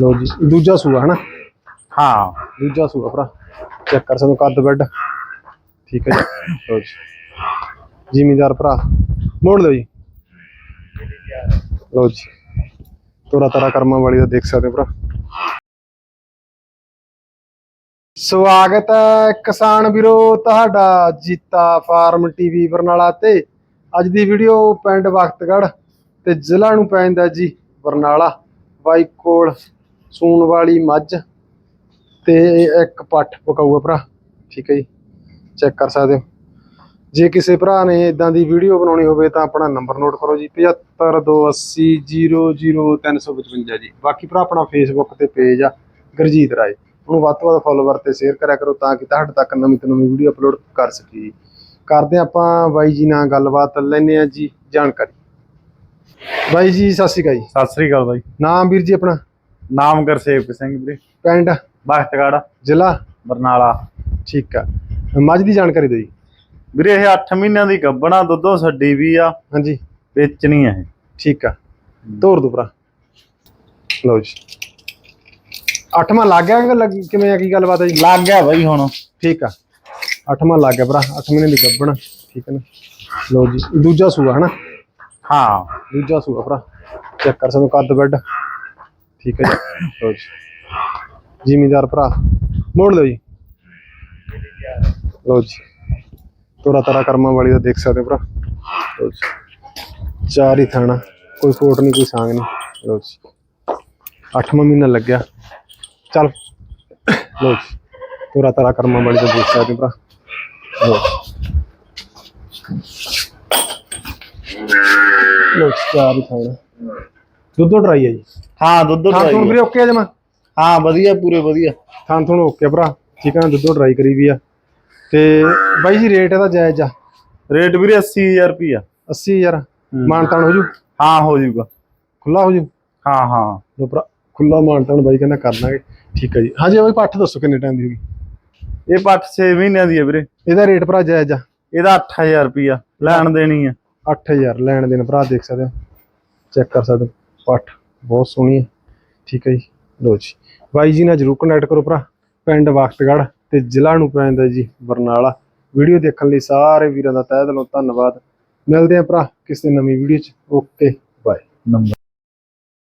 ਲੋ ਜੀ ਦੂਜਾ ਸੂਆ ਹਨਾ? ਹਾਂ। ਦੂਜਾ ਸੂਆ ਭਰਾ ਚੈੱਕ ਕਰ ਹੋ ਕੱਦ ਬੈੱਡ। ਠੀਕ ਹੈ ਜੀ। ਲੋ ਜੀ। ਜ਼ਿਮੀਦਾਰ ਭਰਾ ਮੋੜ ਲਓ ਜੀ। ਲੋ ਜੀ। ਤੋਰਾ ਤਾਰਾ ਕਰਮਾਂ ਵਾਲੀ ਦਾ ਦੇਖ ਸਕਦੇ ਹੋ ਭਰਾ। ਸਵਾਗਤ ਹੈ ਕਿਸਾਨ ਵੀਰੋ ਤੁਹਾਡਾ ਜੀਤਾ ਫਾਰਮ ਟੀਵੀ ਬਰਨਾਲਾ ਤੇ। ਅੱਜ ਦੀ ਵੀਡੀਓ ਪਿੰਡ ਵਖਤਗੜ ਤੇ ਜ਼ਿਲ੍ਹਾ ਨੂੰ ਪੈਂਦਾ ਜੀ ਬਰਨਾਲਾ। ਬਾਈ ਕੋਲ ਸੂਣ ਵਾਲੀ ਮੱਝ ਤੇ ਇੱਕ ਪੱਠ ਪਕਾਊਗਾ ਭਰਾ। ਠੀਕ ਹੈ ਜੀ। ਚੈੱਕ ਕਰ ਸਕਦੇ ਹੋ। ਜੇ ਕਿਸੇ ਭਰਾ ਨੇ ਇਦਾਂ ਦੀ ਵੀਡੀਓ ਬਣਾਉਣੀ ਹੋਵੇ ਤਾਂ ਆਪਣਾ ਨੰਬਰ ਨੋਟ ਕਰੋ ਜੀ। 7528000355 ਜੀ। ਬਾਕੀ ਭਰਾ ਆਪਣਾ ਫੇਸਬੁੱਕ ਤੇ ਪੇਜ ਆ, ਗੁਰਜੀਤ ਰਾਏ। ਉਹਨੂੰ ਵੱਧ ਤੋਂ ਵੱਧ ਫੋਲੋਵਰ ਤੇ ਸ਼ੇਅਰ ਕਰਿਆ ਕਰੋ ਤਾਂ ਕਿ ਤੁਹਾਡੇ ਤੱਕ ਨਵੀਂ ਤੋਂ ਨਵੀਂ ਵੀਡੀਓ ਅਪਲੋਡ ਕਰ ਸਕੀਏ। ਜੀ ਕਰਦੇ ਹਾਂ ਆਪਾਂ ਬਾਈ ਜੀ ਨਾਲ ਗੱਲਬਾਤ ਲੈਨੇ ਆ ਜੀ ਜਾਣਕਾਰੀ। ਬਾਈ ਜੀ ਸਤਿ ਸ਼੍ਰੀ ਅਕਾਲ ਜੀ। ਸਤਿ ਸ੍ਰੀ ਅਕਾਲ ਬਾਈ। ਨਾਮ ਵੀਰ ਜੀ ਆਪਣਾ? ਨਾਮ ਗੁਰਸੇਵਕ ਸਿੰਘ ਵੀਰੇ। ਪਿੰਡ? ਬਖਤਗੜ ਜ਼ਿਲ੍ਹਾ? ਬਰਨਾਲਾ। ਠੀਕ ਆ। ਮੱਝ ਦੀ ਜਾਣਕਾਰੀ ਦਿਓ ਜੀ। ਵੀਰੇ ਇਹ 8 ਮਹੀਨਿਆਂ ਦੀ ਗੱਬਣਾ ਦੁੱਧੋਂ ਛੱਡੀ ਵੀ ਆ। ਹਾਂਜੀ। ਵੇਚਣੀ ਆ ਇਹ। ਠੀਕ ਆ। ਤੋਰ ਦੋ ਭਰਾ। ਲਓ ਜੀ। ਅੱਠਵਾਂ ਲੱਗ ਗਿਆ ਕਿ ਲੱਗ- ਕਿਵੇਂ ਆ ਕੀ ਗੱਲਬਾਤ ਹੈ ਜੀ? ਲੱਗ ਗਿਆ ਬਾਈ ਹੁਣ। ਠੀਕ ਆ। ਅੱਠਵਾਂ ਲੱਗ ਗਿਆ ਭਰਾ ਅੱਠ ਮਹੀਨੇ ਦੀ ਗੱਭਣ। ਠੀਕ ਹੈ ਨਾ। ਲਓ ਜੀ ਦੂਜਾ ਸੂਆ ਹਨਾ? ਹਾਂ। ਦੂਜਾ ਸੂਆ ਭਰਾ। ਚੈੱਕ ਕਰ ਸਕਦੇ ਕੱਦ ਬੈੱਡ। ਠੀਕ ਹੈ ਜੀ। ਜ਼ਿਮੀਦਾਰ ਭਰਾ। ਮੋੜ ਲਓ ਜੀ। ਲਓ ਜੀ। ਤੋਰਾ ਤਾਰਾ ਕਰਮਾਂ ਵਾਲੀ ਦਾ ਦੇਖ ਸਕਦੇ ਭਰਾ। ਲਓ ਜੀ। ਚਾਰ ਹੀ ਥਾਣਾ। ਕੋਈ ਕੋਟ ਨਹੀਂ, ਕੋਈ ਸਾਂਗ ਨਹੀਂ। ਲਓ ਜੀ। ਅੱਠਵਾਂ ਮਹੀਨਾ ਲੱਗਿਆ। ਚੱਲ। ਲਓ ਜੀ। ਤੋਰਾ ਤਾਰਾ ਕਰਮਾਂ ਵਾਲੀ ਦਾ ਦੇਖ ਸਕਦੇ ਹੋ ਭਰਾ। ਲਓ ਜੀ, ਚਾਰ ਥਾਣਾ ਦੁੱਧੋ ਡਰਾਈ ਹੈ ਜੀ। ਹਾਂ ਦੁੱਧੋਂ ਥਾਂ ਤੋਂ ਡਰਾਈ ਵੀਰੇ ਓਕੇ ਆ ਜਮਾ ਹਾਂ ਵਧੀਆ ਪੂਰੇ ਵਧੀਆ। ਥਾਂ ਤੋਂ ਓਕੇ ਆ ਭਰਾ। ਠੀਕ ਆ ਨਾ ਦੁੱਧੋ ਡਰਾਈ ਕਰੀ ਵੀ ਆ। ਤੇ ਬਾਈ ਜੀ ਰੇਟ ਇਹਦਾ ਜਾਇਜ਼ ਆ? ਰੇਟ ਵੀਰੇ 80000 ਰੁਪਿਆ 80000 ਮਾਨਤਾਨ ਹੋ ਜੂ? ਹਾਂ ਹੋ ਜਾਊਗਾ ਖੁੱਲਾ ਹੋ ਜੂ? ਹਾਂ ਹਾਂ। ਲੋ ਭਰਾ ਖੁੱਲਾ ਮਾਨਤਾਨ ਬਾਈ ਕਹਿੰਦਾ ਕਰ ਦਾਂਗੇ। ਠੀਕ ਹੈ ਜੀ ਹਾਂਜੀ ਬਾਈ ਪੱਠ ਦੱਸੋ ਕਿੰਨੇ ਟਾਈਮ ਦੀ ਹੋਗੀ ਇਹ ਪੱਠ 6 ਮਹੀਨਿਆਂ ਦੀ ਹੈ ਵੀਰੇ। ਇਹਦਾ ਰੇਟ ਭਰਾ ਜਾਇਜ਼ ਆ? ਇਹਦਾ 8000 ਰੁਪਿਆ ਲੈਣ ਦੇਣੀ ਆ। 8000 ਲੈਣ ਦੇਣ ਭਰਾ ਦੇਖ ਸਕਦੇ ਹੋ। ਚੈੱਕ ਕਰ ਸਕਦੇ ਹੋ। ਪੱਠ ਬਹੁਤ ਸੋਹਣੀ ਹੈ। ਠੀਕ ਹੈ ਜੀ। ਲੋ ਜੀ। ਬਾਈ ਜੀ ਨਾਲ ਜਰੂਰ ਕੰਟੈਕਟ ਕਰੋ ਭਰਾ। ਪਿੰਡ ਵਖਤਗੜ ਤੇ ਜ਼ਿਲ੍ਹਾ ਨੂੰ ਪੈਂਦਾ ਜੀ ਬਰਨਾਲਾ। ਵੀਡੀਓ ਦੇਖਣ ਲਈ ਸਾਰੇ ਵੀਰਾਂ ਦਾ ਤਹਿ ਦਿਲੋਂ ਧੰਨਵਾਦ। ਮਿਲਦੇ ਆਂ ਭਰਾ ਕਿਸੇ ਨਵੀਂ ਵੀਡੀਓ 'ਚ। Okay, bye. ਨੰਬਰ